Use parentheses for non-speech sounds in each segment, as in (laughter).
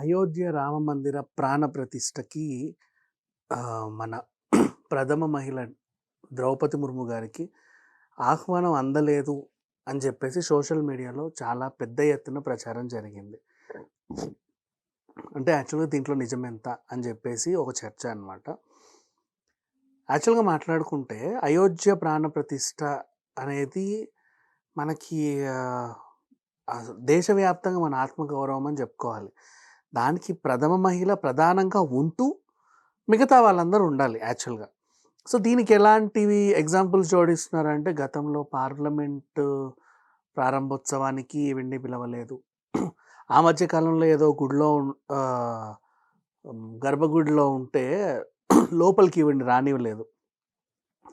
అయోధ్య రామ మందిర ప్రాణ ప్రతిష్టకి మన ప్రథమ మహిళ ద్రౌపది ముర్ము గారికి ఆహ్వానం అందలేదు అని చెప్పేసి సోషల్ మీడియాలో చాలా పెద్ద ఎత్తున ప్రచారం జరిగింది. అంటే యాక్చువల్‌గా దీంట్లో నిజం ఎంత అని చెప్పేసి ఒక చర్చ అనమాట. యాక్చువల్‌గా మాట్లాడుకుంటే అయోధ్య ప్రాణ ప్రతిష్ట అనేది మనకి దేశవ్యాప్తంగా మన ఆత్మగౌరవం అని చెప్పుకోవాలి. దానికి ప్రథమ మహిళ ప్రధానంగా ఉంటూ మిగతా వాళ్ళందరూ ఉండాలి యాక్చువల్‌గా. సో, దీనికి ఎలాంటివి ఎగ్జాంపుల్స్ జోడిస్తున్నారంటే గతంలో పార్లమెంటు ప్రారంభోత్సవానికి వెండి పిలవలేదు. ఆ మధ్య కాలంలో ఏదో గుడిలో గర్భగుడిలో ఉంటే లోపలికి ఈవిడ్ని రానివ్వలేదు.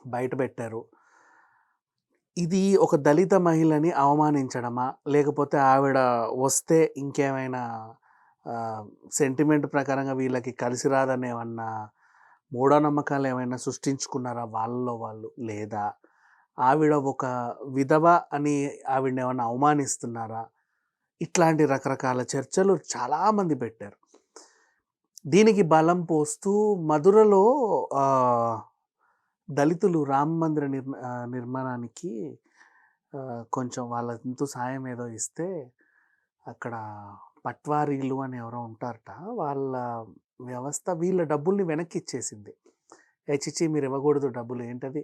బయట పెట్టారు. ఇది ఒక దళిత మహిళని అవమానించడమా? లేకపోతే ఆవిడ వస్తే ఇంకేమైనా సెంటిమెంట్ ప్రకారంగా వీళ్ళకి కలిసి రాదనేమన్నా మూఢనమ్మకాలు ఏమైనా సృష్టించుకున్నారా వాళ్ళలో వాళ్ళు? లేదా ఆవిడ ఒక విధవ అని ఆవిడని ఏమైనా అవమానిస్తున్నారా? ఇట్లాంటి రకరకాల చర్చలు చాలామంది పెట్టారు. దీనికి బలం పోస్తూ మధురలో దళితులు రామ మందిర నిర్మా నిర్మాణానికి కొంచెం వాళ్ళ ఎంతో సాయం ఏదో ఇస్తే అక్కడ పట్వారీలు అని ఎవరో ఉంటారట. వాళ్ళ వ్యవస్థ వీళ్ళ డబ్బుల్ని వెనక్కి ఇచ్చేసింది. ఏ మీరు ఇవ్వకూడదు డబ్బులు ఏంటది?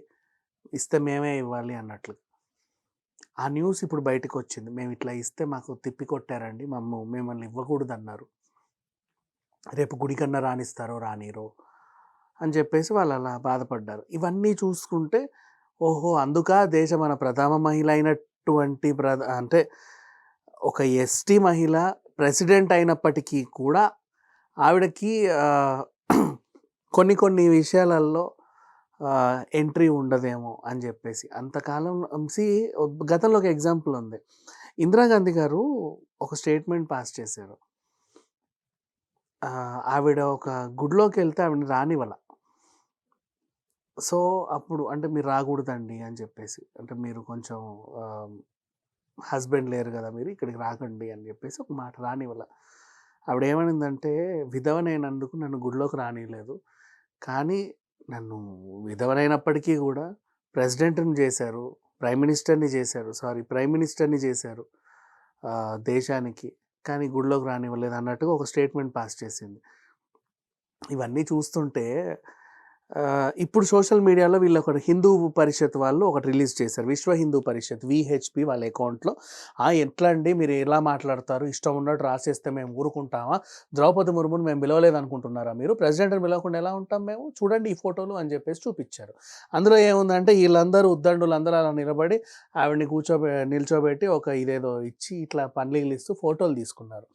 ఇస్తే మేమే ఇవ్వాలి అన్నట్లు. ఆ న్యూస్ ఇప్పుడు బయటకొచ్చింది. మేము ఇట్లా ఇస్తే మాకు తిప్పి కొట్టారండి. మమ్ము మిమ్మల్ని ఇవ్వకూడదన్నారు. రేపు గుడికన్నా రాణిస్తారో రానీరో అని చెప్పేసి వాళ్ళు అలా బాధపడ్డారు. ఇవన్నీ చూసుకుంటే ఓహో! అందుక దేశ మన ప్రథమ మహిళ అయినటువంటి ప్రధ అంటే ఒక ఎస్టీ మహిళ ప్రెసిడెంట్ అయినప్పటికీ కూడా ఆవిడకి కొన్ని కొన్ని విషయాలలో ఎంట్రీ ఉండదేమో అని చెప్పేసి. అంతకాలం సి గతంలో ఒక ఎగ్జాంపుల్ ఉంది. ఇందిరాగాంధీ గారు ఒక స్టేట్మెంట్ పాస్ చేశారు. ఆవిడ ఒక గుడిలోకెళ్తే ఆవిడని రానివ్వల. సో, అప్పుడు అంటే మీరు రాకూడదండి అని చెప్పేసి. అంటే మీరు కొంచెం హస్బెండ్ లేరు కదా మీరు ఇక్కడికి రాకండి అని చెప్పేసి ఒక మాట రానివ్వాల ఆవిడ ఏమనిందంటే విధవనైనందుకు నన్ను గుడిలోకి రానియలేదు కానీ నన్ను విధవనైనప్పటికీ కూడా ప్రెసిడెంట్‌ని చేశారు. ప్రైమ్ మినిస్టర్‌ని చేశారు. సారీ ప్రైమ్ మినిస్టర్‌ని చేశారు దేశానికి. కానీ గుడిలోకి రానివ్వలేదు అన్నట్టుగా ఒక స్టేట్మెంట్ పాస్ చేసింది. ఇవన్నీ చూస్తుంటే ఇప్పుడు సోషల్ మీడియాలో వీళ్ళు ఒకటి హిందూ పరిషత్ వాళ్ళు ఒకటి రిలీజ్ చేశారు. విశ్వ హిందూ పరిషత్ వీహెచ్‌పి వాళ్ళ అకౌంట్‌లో ఆ! ఎట్లా అండి మీరు ఎలా మాట్లాడతారు? ఇష్టం ఉన్నట్టు రాసేస్తే మేము ఊరుకుంటామా? ద్రౌపది ముర్ముని మేము పిలవలేదనుకుంటున్నారా మీరు? ప్రెసిడెంట్‌ని పిలవకుండా ఎలా ఉంటాం మేము? చూడండి ఈ ఫోటోలు అని చెప్పేసి చూపించారు అందులో ఏముందంటే ఈళ్ళందరూ ఉద్దండులందరూ అలా నిలబడి ఆవిడని కూర్చోబె నిల్చోబెట్టి ఒక ఇదేదో ఇచ్చి ఇట్లా పల్లీలిస్తూ ఫోటోలు తీసుకున్నారు.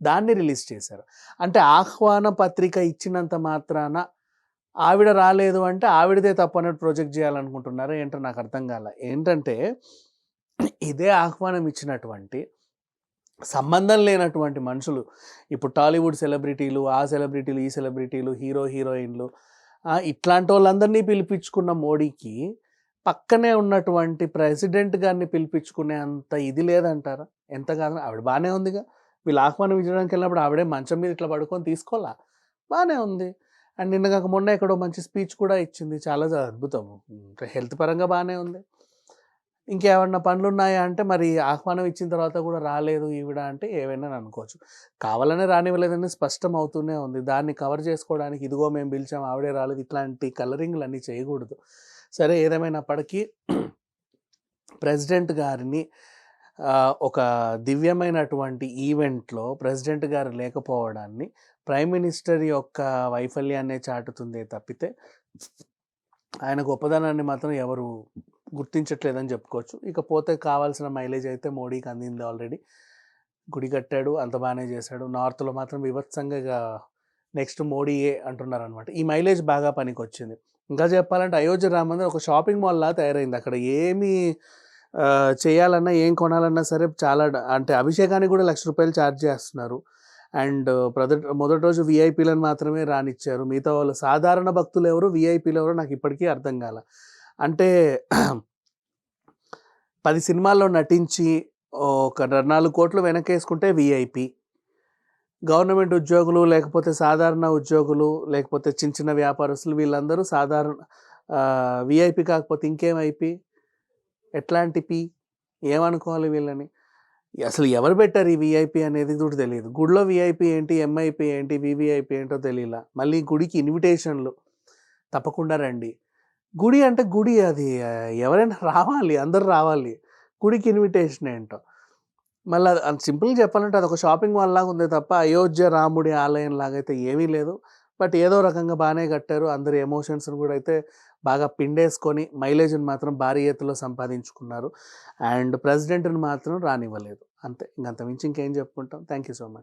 దాన్ని రిలీజ్ చేశారు. అంటే ఆహ్వాన పత్రిక ఇచ్చినంత మాత్రాన ఆవిడ రాలేదు అంటే ఆవిడదే తప్పనట్టు ప్రొజెక్ట్ చేయాలనుకుంటున్నారు ఏంటో నాకు అర్థం కాల. ఏంటంటే ఇదే ఆహ్వానం ఇచ్చినటువంటి సంబంధం లేనటువంటి మనుషులు ఇప్పుడు టాలీవుడ్ సెలబ్రిటీలు, ఆ సెలబ్రిటీలు, ఈ సెలబ్రిటీలు, హీరో, హీరోయిన్‌లు ఇట్లాంటి ఇట్లాంటోళ్ళందరినీ పిలిపించుకున్న మోడీకి పక్కనే ఉన్నటువంటి ప్రెసిడెంట్ గారిని పిలిపించుకునే అంత ఇది లేదంటారా? ఎంత కాదన్నా ఆవిడ బాగానే ఉందిగా. వీళ్ళు ఆహ్వానం ఇచ్చడానికి వెళ్ళినప్పుడు ఆవిడే మంచం మీద ఇట్లా పడుకొని తీసుకోవాలా బాగానే ఉంది. అండ్ నిన్న కాక మొన్న ఎక్కడో మంచి స్పీచ్ కూడా ఇచ్చింది. చాలా అద్భుతం. హెల్త్ పరంగా బాగానే ఉంది. ఇంకేమన్నా పనులున్నాయా అంటే మరి ఆహ్వానం ఇచ్చిన తర్వాత కూడా రాలేదు ఈవిడ అంటే ఏవైనా అనుకోవచ్చు. కావాలనే రానివ్వలేదని స్పష్టం అవుతూనే ఉంది. దాన్ని కవర్ చేసుకోవడానికి ఇదిగో మేము పిలిచాం ఆవిడే రాలేదు ఇట్లాంటి కలరింగ్లు అన్నీ చేయకూడదు. సరే ఏదేమైనప్పటికీ ప్రెసిడెంట్ గారిని ఒక దివ్యమైనటువంటి ఈవెంట్‌లో ప్రెసిడెంట్ గారు లేకపోవడాన్ని ప్రైమ్ మినిస్టర్ యొక్క వైఫల్యాన్నే చాటుతుందే తప్పితే ఆయన గొప్పదనాన్ని మాత్రం ఎవరు గుర్తించట్లేదని చెప్పుకోవచ్చు. ఇకపోతే కావాల్సిన మైలేజ్ అయితే మోడీకి అందింది ఆల్రెడీ. గుడి కట్టాడు. అంత బాగానే చేశాడు. నార్త్‌లో మాత్రం వివత్సంగా నెక్స్ట్ మోడీయే అంటున్నారనమాట. ఈ మైలేజ్ బాగా పనికొచ్చింది. ఇంకా చెప్పాలంటే అయోధ్య రామ మందిర్ ఒక షాపింగ్ మాల్‌లా తయారైంది. అక్కడ ఏమి చేయాలన్నా, ఏం కొనాలన్నా సరే చాలా అంటే అభిషేకానికి కూడా లక్ష రూపాయలు చార్జ్ చేస్తున్నారు. అండ్ ప్రదట్ మొదటి రోజు వీఐపీలను మాత్రమే రానిచ్చారు. మిగతా వాళ్ళు సాధారణ భక్తులు ఎవరు విఐపీలు ఎవరు నాకు ఇప్పటికీ అర్థం కాల. అంటే (clears throat) పది సినిమాల్లో నటించి ఒక నాలుగు కోట్లు వెనకేసుకుంటే వీఐపీ. గవర్నమెంట్ ఉద్యోగులు లేకపోతే సాధారణ ఉద్యోగులు లేకపోతే చిన్న చిన్న వ్యాపారస్తులు వీళ్ళందరూ సాధారణ విఐపి కాకపోతే ఇంకేమైపి ఎట్లాంటి పి ఏమనుకోవాలి వీళ్ళని అసలు ఎవరు పెట్టారు ఈ విఐపి అనేది కూడా తెలియదు గుడిలో విఐపి ఏంటి ఎంఐపి ఏంటి వివిఐపి ఏంటో తెలియలా మళ్ళీ గుడికి ఇన్విటేషన్లు. తప్పకుండా రండి. గుడి అంటే గుడి అది. ఎవరైనా రావాలి అందరూ రావాలి. గుడికి ఇన్విటేషన్ ఏంటో. మళ్ళీ అది సింపుల్గా చెప్పాలంటే అది ఒక షాపింగ్ మాల్ లాగా ఉంది తప్ప అయోధ్య రాముడి ఆలయం లాగా అయితే ఏమీ లేదు. బట్ ఏదో రకంగా బాగానే కట్టారు. అందరి ఎమోషన్స్ని కూడా అయితే బాగా పిండేసుకొని మైలేజ్ని మాత్రం భారీ ఎత్తులో సంపాదించుకున్నారు. అండ్ ప్రెసిడెంట్ని మాత్రం రానివ్వలేదు. అంతే. ఇంకంత మించి ఇంకేం చెప్పుకుంటాం. Thank you so much.